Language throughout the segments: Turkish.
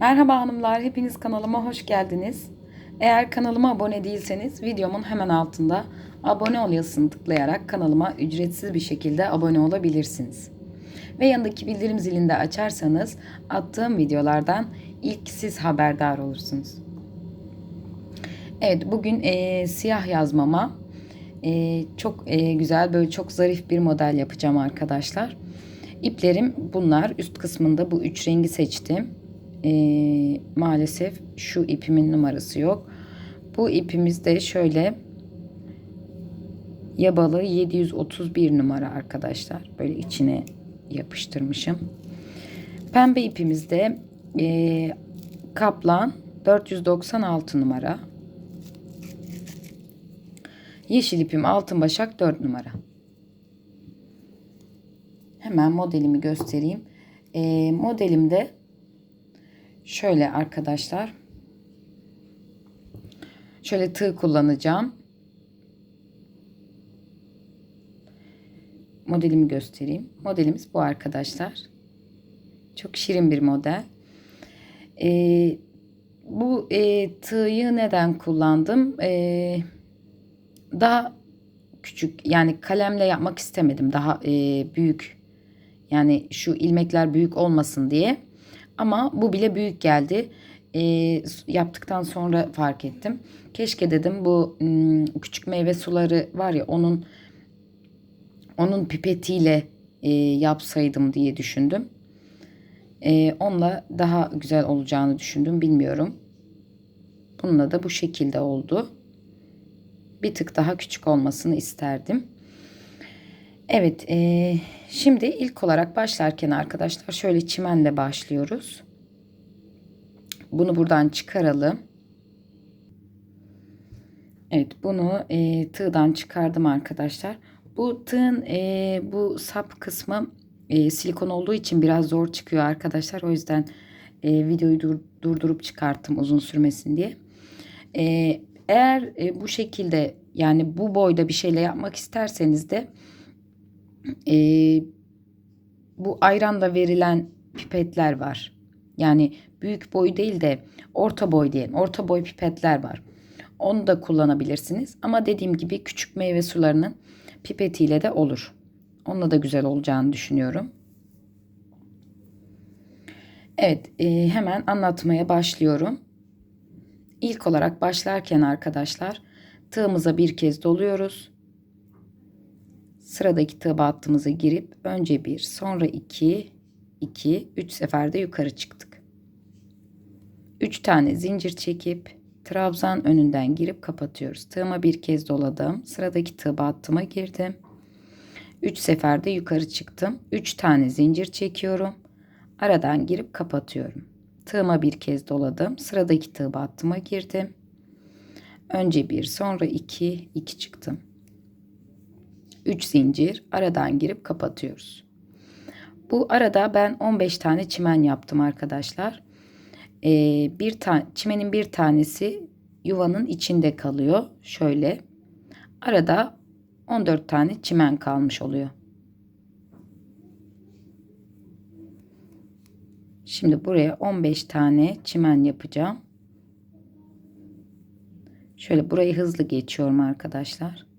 Merhaba hanımlar, hepiniz kanalıma hoş geldiniz. Eğer kanalıma abone değilseniz videomun hemen altında abone ol yazısını tıklayarak kanalıma ücretsiz bir şekilde abone olabilirsiniz. Ve yanındaki bildirim zilini de açarsanız attığım videolardan ilk siz haberdar olursunuz. Evet bugün e, siyah yazmama e, çok e, güzel böyle çok zarif bir model yapacağım arkadaşlar. İplerim bunlar. Üst kısmında bu üç rengi seçtim. Ee, maalesef şu ipimin numarası yok. Bu ipimiz de şöyle yabalı 731 numara arkadaşlar. Böyle içine yapıştırmışım. Pembe ipimiz de e, kaplan 496 numara. Yeşil ipim altın başak 4 numara. Hemen modelimi göstereyim. E, modelimde şöyle arkadaşlar. Şöyle tığ kullanacağım. Modelimi göstereyim. Modelimiz bu arkadaşlar. Çok şirin bir model. E, bu e, tığı neden kullandım? E, daha küçük yani kalemle yapmak istemedim. Daha e, büyük yani şu ilmekler büyük olmasın diye. Ama bu bile büyük geldi. E, yaptıktan sonra fark ettim. Keşke dedim bu m, küçük meyve suları var ya onun onun pipetiyle e, yapsaydım diye düşündüm. E, onunla daha güzel olacağını düşündüm. Bilmiyorum. Bununla da bu şekilde oldu. Bir tık daha küçük olmasını isterdim. Evet, e, şimdi ilk olarak başlarken arkadaşlar şöyle çimenle başlıyoruz. Bunu buradan çıkaralım. Evet, bunu e, tığdan çıkardım arkadaşlar. Bu tığın e, bu sap kısmı e, silikon olduğu için biraz zor çıkıyor arkadaşlar. O yüzden e, videoyu dur, durdurup çıkarttım uzun sürmesin diye. E, eğer e, bu şekilde yani bu boyda bir şeyle yapmak isterseniz de e, bu ayranla verilen pipetler var. Yani büyük boy değil de orta boy diyelim. Orta boy pipetler var. Onu da kullanabilirsiniz. Ama dediğim gibi küçük meyve sularının pipetiyle de olur. Onunla da güzel olacağını düşünüyorum. Evet e, hemen anlatmaya başlıyorum. İlk olarak başlarken arkadaşlar tığımıza bir kez doluyoruz sıradaki tığ battığımıza girip önce bir sonra iki iki üç seferde yukarı çıktık. Üç tane zincir çekip trabzan önünden girip kapatıyoruz. Tığıma bir kez doladım. Sıradaki tığ battıma girdim. Üç seferde yukarı çıktım. Üç tane zincir çekiyorum. Aradan girip kapatıyorum. Tığıma bir kez doladım. Sıradaki tığ battıma girdim. Önce bir sonra iki iki çıktım. 3 zincir aradan girip kapatıyoruz. Bu arada ben 15 tane çimen yaptım arkadaşlar. Ee, bir tane çimenin bir tanesi yuvanın içinde kalıyor. Şöyle arada 14 tane çimen kalmış oluyor. Şimdi buraya 15 tane çimen yapacağım. Şöyle burayı hızlı geçiyorum arkadaşlar.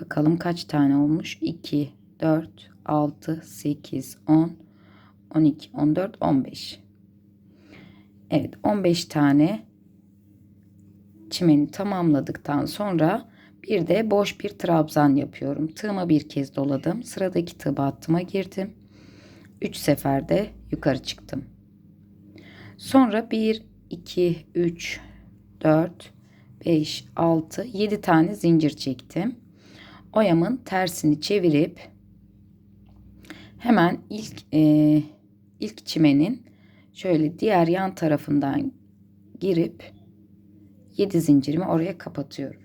Bakalım kaç tane olmuş? 2, 4, 6, 8, 10, 12, 14, 15. Evet 15 tane çimeni tamamladıktan sonra bir de boş bir trabzan yapıyorum. Tığıma bir kez doladım. Sıradaki tığ battıma girdim. 3 seferde yukarı çıktım. Sonra 1, 2, 3, 4, 5, 6, 7 tane zincir çektim oyamın tersini çevirip hemen ilk e, ilk çimenin şöyle diğer yan tarafından girip 7 zincirimi oraya kapatıyorum.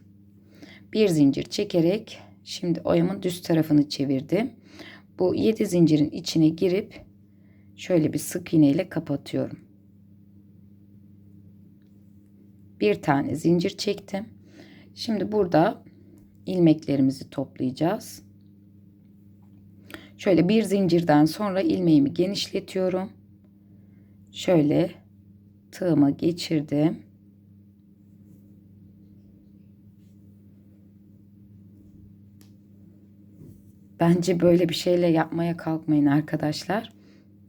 Bir zincir çekerek şimdi oyamın düz tarafını çevirdim. Bu 7 zincirin içine girip şöyle bir sık iğne ile kapatıyorum. Bir tane zincir çektim. Şimdi burada ilmeklerimizi toplayacağız. Şöyle bir zincirden sonra ilmeğimi genişletiyorum. şöyle tığıma geçirdim. Bence böyle bir şeyle yapmaya kalkmayın arkadaşlar.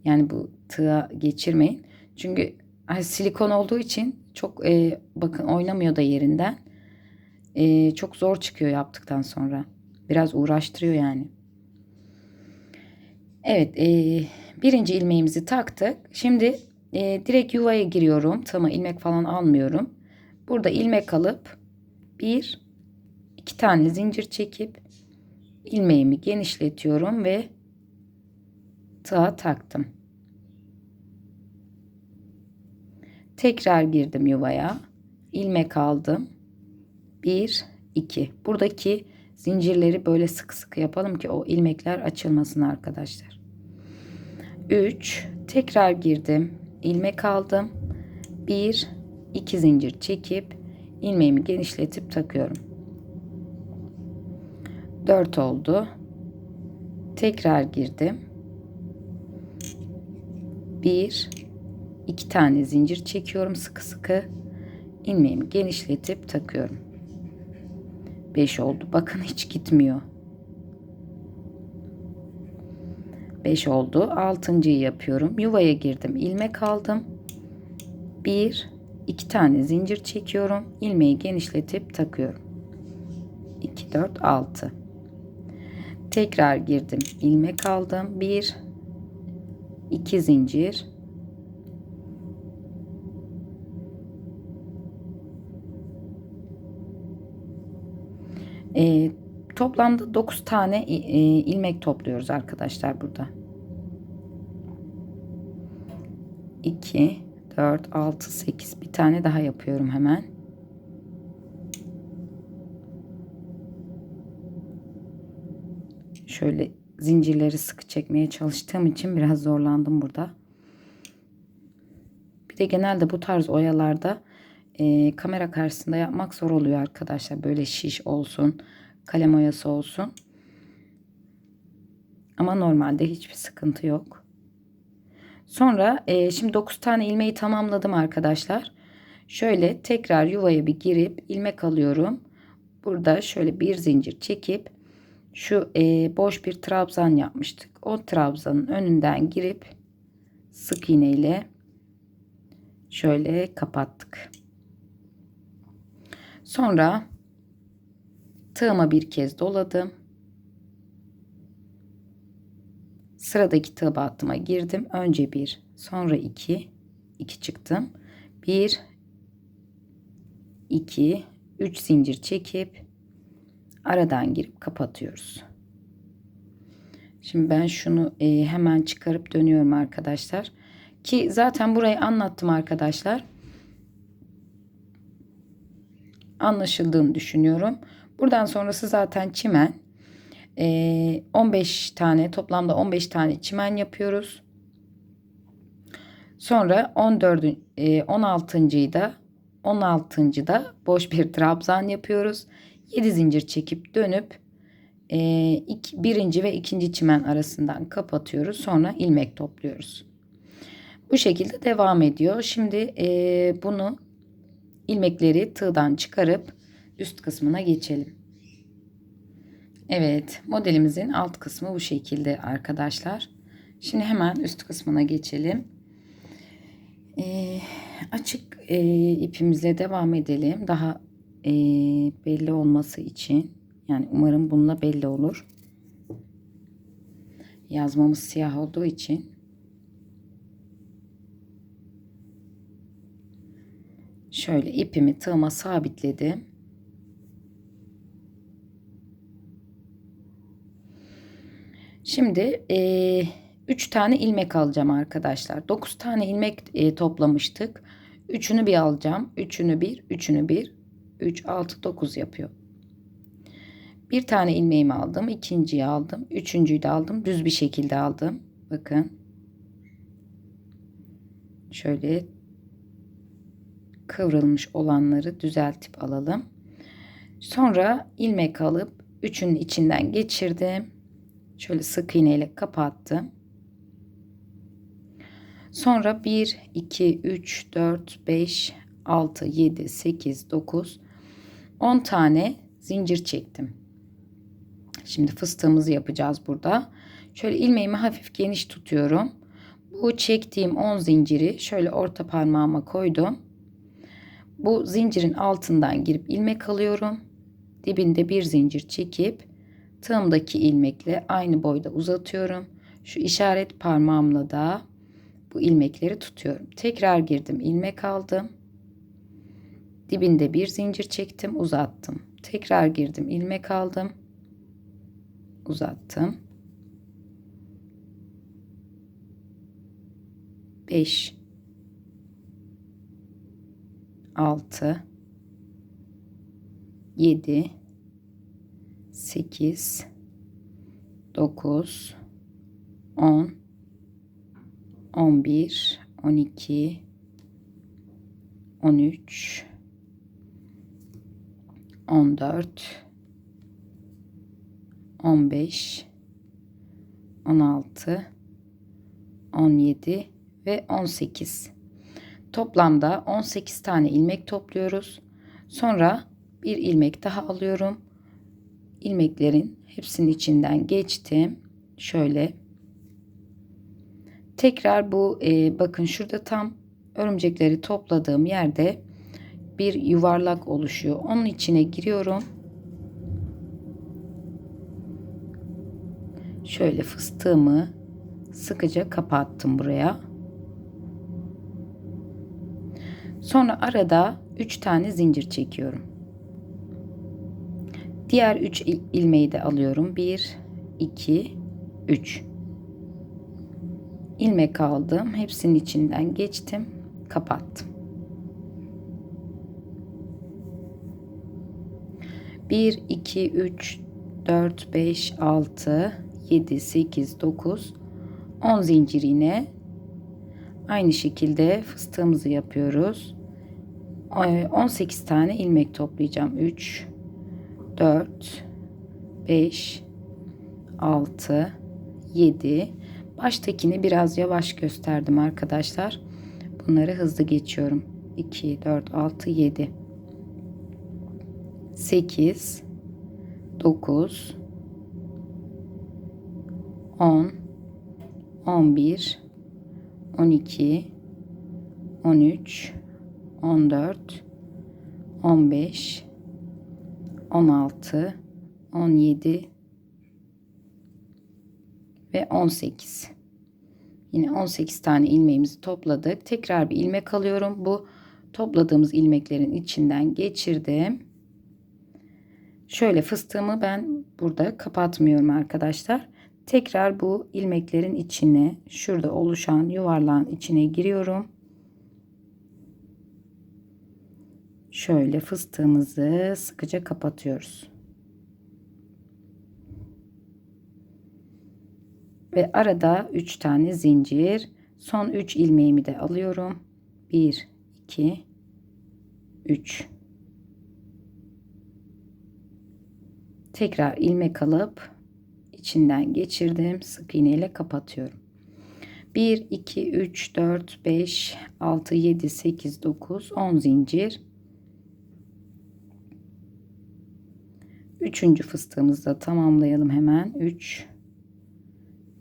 Yani bu tığa geçirmeyin. Çünkü silikon olduğu için çok e, bakın oynamıyor da yerinden. E, çok zor çıkıyor yaptıktan sonra. Biraz uğraştırıyor yani. Evet e, birinci ilmeğimizi taktık. Şimdi e, direkt yuvaya giriyorum. Tığıma ilmek falan almıyorum. Burada ilmek alıp bir iki tane zincir çekip ilmeğimi genişletiyorum ve tığa taktım. Tekrar girdim yuvaya. ilmek aldım. 1 2. Buradaki zincirleri böyle sık sık yapalım ki o ilmekler açılmasın arkadaşlar. 3 tekrar girdim. ilmek aldım. 1 2 zincir çekip ilmeğimi genişletip takıyorum. 4 oldu. Tekrar girdim. 1 2 tane zincir çekiyorum sıkı sıkı. ilmeğimi genişletip takıyorum. 5 oldu. Bakın hiç gitmiyor. 5 oldu. 6.yı yapıyorum. Yuvaya girdim. ilmek aldım. 1 2 tane zincir çekiyorum. ilmeği genişletip takıyorum. 2 4 6 Tekrar girdim. ilmek aldım. 1 2 zincir toplamda 9 tane e, ilmek topluyoruz arkadaşlar burada. 2 4 6 8 bir tane daha yapıyorum hemen. Şöyle zincirleri sıkı çekmeye çalıştığım için biraz zorlandım burada. Bir de genelde bu tarz oyalarda e, kamera karşısında yapmak zor oluyor arkadaşlar. Böyle şiş olsun, kalem oyası olsun. Ama normalde hiçbir sıkıntı yok. Sonra e, şimdi 9 tane ilmeği tamamladım arkadaşlar. Şöyle tekrar yuvaya bir girip ilmek alıyorum. Burada şöyle bir zincir çekip şu e, boş bir trabzan yapmıştık. O trabzanın önünden girip sık iğne ile şöyle kapattık. Sonra tığıma bir kez doladım. Sıradaki tığ battıma girdim. Önce bir, sonra iki, iki çıktım. Bir, iki, üç zincir çekip aradan girip kapatıyoruz. Şimdi ben şunu e, hemen çıkarıp dönüyorum arkadaşlar. Ki zaten burayı anlattım arkadaşlar. Anlaşıldığını düşünüyorum. Buradan sonrası zaten çimen. E, 15 tane toplamda 15 tane çimen yapıyoruz. Sonra 14 e, 16.yı da 16. da boş bir trabzan yapıyoruz. 7 zincir çekip dönüp e, birinci ve ikinci çimen arasından kapatıyoruz. Sonra ilmek topluyoruz. Bu şekilde devam ediyor. Şimdi e, bunu ilmekleri tığdan çıkarıp üst kısmına geçelim. Evet modelimizin alt kısmı bu şekilde arkadaşlar. Şimdi hemen üst kısmına geçelim. E, açık e, ipimizle devam edelim. Daha e, belli olması için. Yani umarım bununla belli olur. Yazmamız siyah olduğu için. Şöyle ipimi tığıma sabitledim. Şimdi e, 3 tane ilmek alacağım arkadaşlar. 9 tane ilmek e, toplamıştık. Üçünü bir alacağım. Üçünü bir, üçünü bir, 3, 6, 9 yapıyor. Bir tane ilmeğimi aldım. ikinciyi aldım. Üçüncüyü de aldım. Düz bir şekilde aldım. Bakın. Şöyle kıvrılmış olanları düzeltip alalım. Sonra ilmek alıp üçünün içinden geçirdim. Şöyle sık iğneyle kapattım. Sonra 1, 2, 3, 4, 5, 6, 7, 8, 9, 10 tane zincir çektim. Şimdi fıstığımızı yapacağız burada. Şöyle ilmeğimi hafif geniş tutuyorum. Bu çektiğim 10 zinciri şöyle orta parmağıma koydum. Bu zincirin altından girip ilmek alıyorum. Dibinde bir zincir çekip tığımdaki ilmekle aynı boyda uzatıyorum. Şu işaret parmağımla da bu ilmekleri tutuyorum. Tekrar girdim, ilmek aldım. Dibinde bir zincir çektim, uzattım. Tekrar girdim, ilmek aldım. Uzattım. 5 6 7 8 9 10 11 12 13 14 15 16 17 ve 18 toplamda 18 tane ilmek topluyoruz. Sonra bir ilmek daha alıyorum ilmeklerin hepsinin içinden geçtim şöyle tekrar bu e, bakın şurada tam örümcekleri topladığım yerde bir yuvarlak oluşuyor onun içine giriyorum şöyle fıstığımı sıkıca kapattım buraya. Sonra arada 3 tane zincir çekiyorum. Diğer 3 ilmeği de alıyorum. 1 2 3 ilmek aldım. Hepsinin içinden geçtim. Kapattım. 1 2 3 4 5 6 7 8 9 10 zincir iğne aynı şekilde fıstığımızı yapıyoruz 18 tane ilmek toplayacağım 3 4 5 6 7 baştakini biraz yavaş gösterdim arkadaşlar. Bunları hızlı geçiyorum. 2 4 6 7 8 9 10 11 12 13 14 15 16 17 ve 18 yine 18 tane ilmeğimizi topladık. Tekrar bir ilmek alıyorum. Bu topladığımız ilmeklerin içinden geçirdim. Şöyle fıstığımı ben burada kapatmıyorum arkadaşlar. Tekrar bu ilmeklerin içine şurada oluşan yuvarlağın içine giriyorum. Şöyle fıstığımızı sıkıca kapatıyoruz. Ve arada 3 tane zincir. Son 3 ilmeğimi de alıyorum. 1 2 3 Tekrar ilmek alıp içinden geçirdim. Sık iğne ile kapatıyorum. 1, 2, 3, 4, 5, 6, 7, 8, 9, 10 zincir. Üçüncü fıstığımızı da tamamlayalım hemen. 3,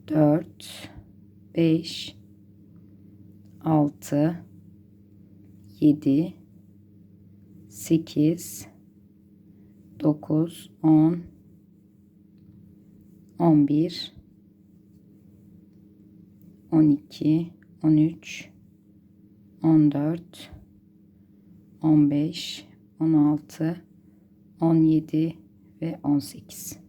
4, 5, 6, 7, 8, 9, 10, 11 12 13 14 15 16 17 ve 18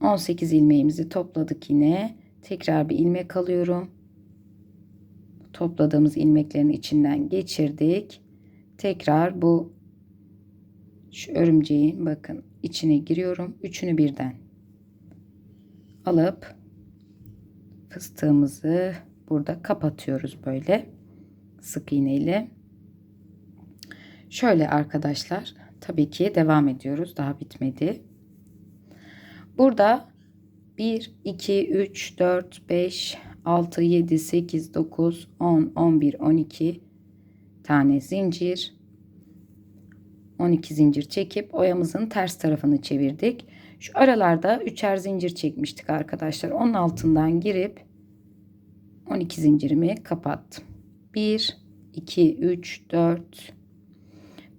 18 ilmeğimizi topladık yine tekrar bir ilmek alıyorum topladığımız ilmeklerin içinden geçirdik tekrar bu şu örümceğin bakın içine giriyorum. Üçünü birden alıp fıstığımızı burada kapatıyoruz böyle sık iğne ile. Şöyle arkadaşlar tabii ki devam ediyoruz. Daha bitmedi. Burada 1, 2, 3, 4, 5, 6, 7, 8, 9, 10, 11, 12 tane zincir. 12 zincir çekip oyamızın ters tarafını çevirdik. Şu aralarda üçer zincir çekmiştik arkadaşlar. Onun altından girip 12 zincirimi kapattım. 1, 2, 3, 4,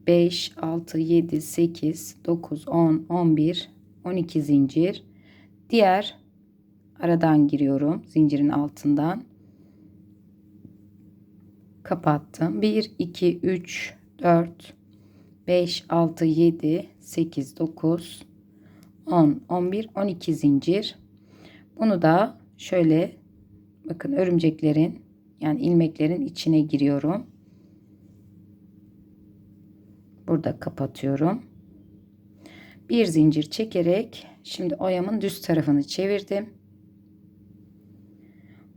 5, 6, 7, 8, 9, 10, 11, 12 zincir. Diğer aradan giriyorum. Zincirin altından. Kapattım. 1, 2, 3, 4, 5, 6, 7, 8, 9, 10, 11, 12 zincir. Bunu da şöyle bakın örümceklerin yani ilmeklerin içine giriyorum. Burada kapatıyorum. Bir zincir çekerek şimdi oyamın düz tarafını çevirdim.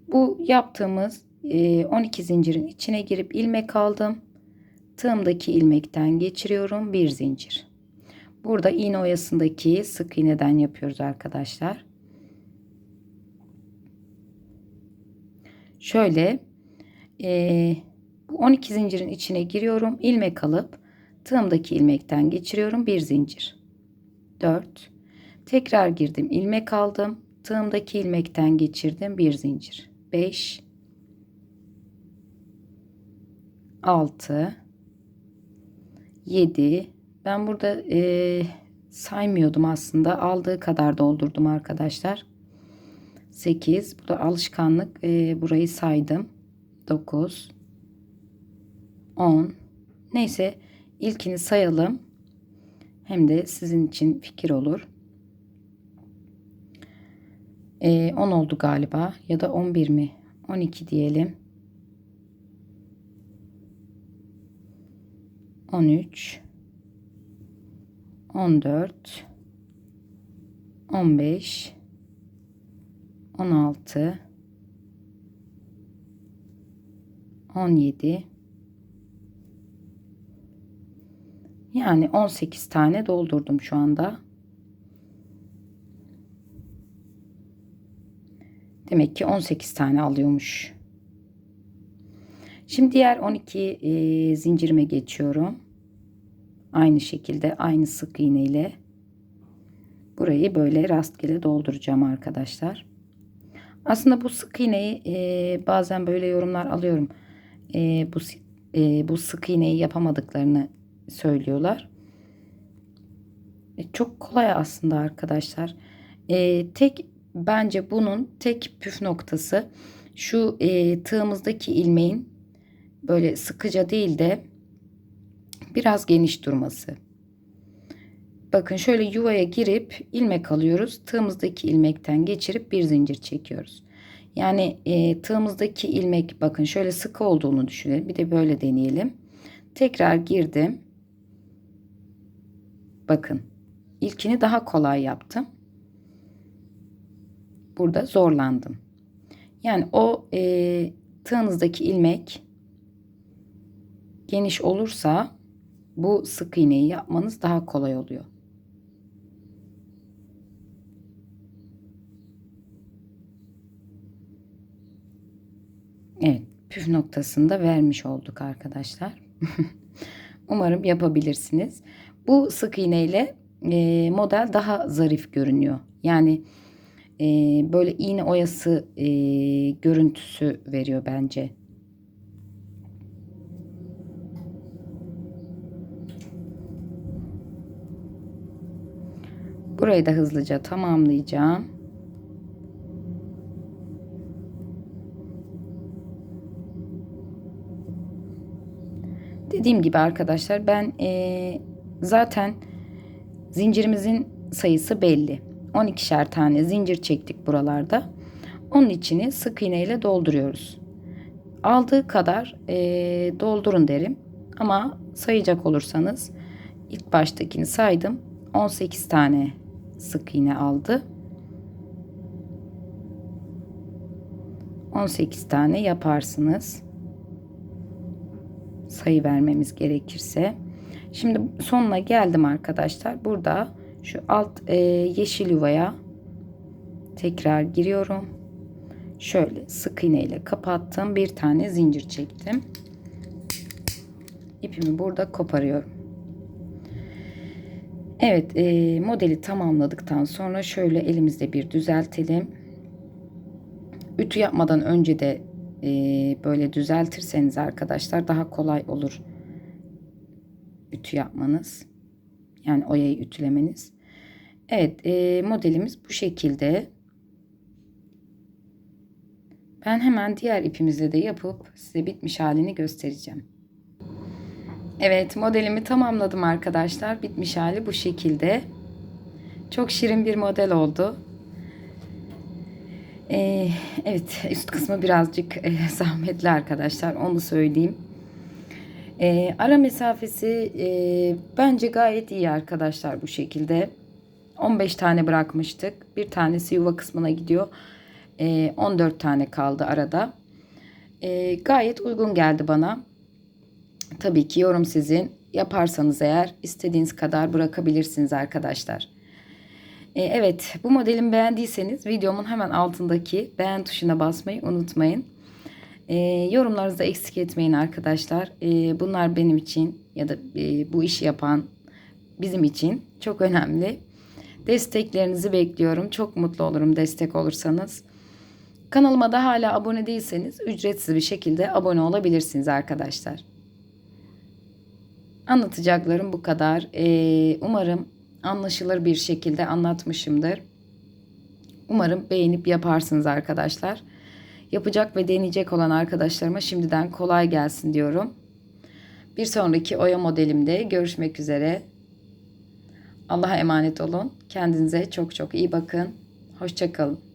Bu yaptığımız 12 zincirin içine girip ilmek aldım. Tığımdaki ilmekten geçiriyorum bir zincir. Burada iğne oyasındaki sık iğneden yapıyoruz arkadaşlar. Şöyle e, bu 12 zincirin içine giriyorum. ilmek alıp tığımdaki ilmekten geçiriyorum bir zincir. 4 tekrar girdim ilmek aldım. Tığımdaki ilmekten geçirdim bir zincir. 5 6 7 ben burada e, saymıyordum aslında aldığı kadar doldurdum arkadaşlar. 8 bu da alışkanlık e, burayı saydım. 9 10 neyse ilkini sayalım. Hem de sizin için fikir olur. E, 10 oldu galiba ya da 11 mi? 12 diyelim. 13 14 15 16 17 yani 18 tane doldurdum şu anda. Demek ki 18 tane alıyormuş. Şimdi diğer 12 e, zincirime geçiyorum. Aynı şekilde aynı sık iğne ile burayı böyle rastgele dolduracağım arkadaşlar. Aslında bu sık iğneyi e, bazen böyle yorumlar alıyorum. E, bu e, bu sık iğneyi yapamadıklarını söylüyorlar. E, çok kolay aslında arkadaşlar. E, tek bence bunun tek püf noktası şu e, tığımızdaki ilmeğin böyle sıkıca değil de biraz geniş durması. Bakın şöyle yuvaya girip ilmek alıyoruz. Tığımızdaki ilmekten geçirip bir zincir çekiyoruz. Yani e, tığımızdaki ilmek bakın şöyle sıkı olduğunu düşünelim. Bir de böyle deneyelim. Tekrar girdim. Bakın ilkini daha kolay yaptım. Burada zorlandım. Yani o e, tığınızdaki ilmek geniş olursa bu sık iğneyi yapmanız daha kolay oluyor. Evet, püf noktasını da vermiş olduk arkadaşlar. Umarım yapabilirsiniz. Bu sık iğne ile e, model daha zarif görünüyor. Yani e, böyle iğne oyası e, görüntüsü veriyor bence. Burayı da hızlıca tamamlayacağım. Dediğim gibi arkadaşlar ben e, zaten zincirimizin sayısı belli. 12'şer tane zincir çektik buralarda. Onun içini sık iğne ile dolduruyoruz. Aldığı kadar e, doldurun derim. Ama sayacak olursanız ilk baştakini saydım. 18 tane sık iğne aldı. 18 tane yaparsınız. Sayı vermemiz gerekirse. Şimdi sonuna geldim arkadaşlar. Burada şu alt e, yeşil yuvaya Tekrar giriyorum. Şöyle sık iğne ile kapattım. Bir tane zincir çektim. İpimi burada koparıyorum. Evet e, modeli tamamladıktan sonra şöyle elimizde bir düzeltelim. Ütü yapmadan önce de e, böyle düzeltirseniz arkadaşlar daha kolay olur ütü yapmanız. Yani oyayı ütülemeniz. Evet e, modelimiz bu şekilde. Ben hemen diğer ipimizle de yapıp size bitmiş halini göstereceğim. Evet modelimi tamamladım arkadaşlar. Bitmiş hali bu şekilde. Çok şirin bir model oldu. Ee, evet üst kısmı birazcık e, zahmetli arkadaşlar onu söyleyeyim. Ee, ara mesafesi e, bence gayet iyi arkadaşlar bu şekilde. 15 tane bırakmıştık. Bir tanesi yuva kısmına gidiyor. Ee, 14 tane kaldı arada. Ee, gayet uygun geldi bana. Tabii ki yorum sizin. Yaparsanız eğer istediğiniz kadar bırakabilirsiniz arkadaşlar. Ee, evet bu modelimi beğendiyseniz videomun hemen altındaki beğen tuşuna basmayı unutmayın. Ee, yorumlarınızı eksik etmeyin arkadaşlar. Ee, bunlar benim için ya da e, bu işi yapan bizim için çok önemli. Desteklerinizi bekliyorum. Çok mutlu olurum destek olursanız. Kanalıma da hala abone değilseniz ücretsiz bir şekilde abone olabilirsiniz arkadaşlar. Anlatacaklarım bu kadar. Ee, umarım anlaşılır bir şekilde anlatmışımdır. Umarım beğenip yaparsınız arkadaşlar. Yapacak ve deneyecek olan arkadaşlarıma şimdiden kolay gelsin diyorum. Bir sonraki oya modelimde görüşmek üzere. Allah'a emanet olun. Kendinize çok çok iyi bakın. Hoşçakalın.